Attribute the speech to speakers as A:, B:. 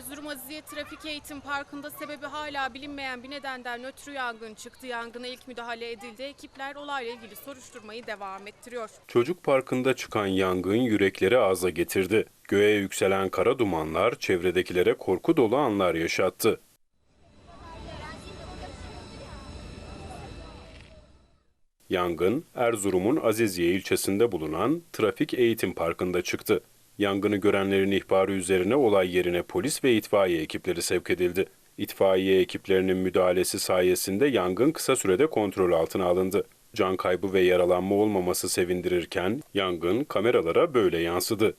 A: Erzurum Aziziye Trafik Eğitim Parkı'nda sebebi hala bilinmeyen bir nedenden ötürü yangın çıktı. Yangına ilk müdahale edildi. Ekipler olayla ilgili soruşturmayı devam ettiriyor.
B: Çocuk parkında çıkan yangın yürekleri ağza getirdi. Göğe yükselen kara dumanlar çevredekilere korku dolu anlar yaşattı. Yangın Erzurum'un Aziziye ilçesinde bulunan Trafik Eğitim Parkı'nda çıktı. Yangını görenlerin ihbarı üzerine olay yerine polis ve itfaiye ekipleri sevk edildi. İtfaiye ekiplerinin müdahalesi sayesinde yangın kısa sürede kontrol altına alındı. Can kaybı ve yaralanma olmaması sevindirirken yangın kameralara böyle yansıdı.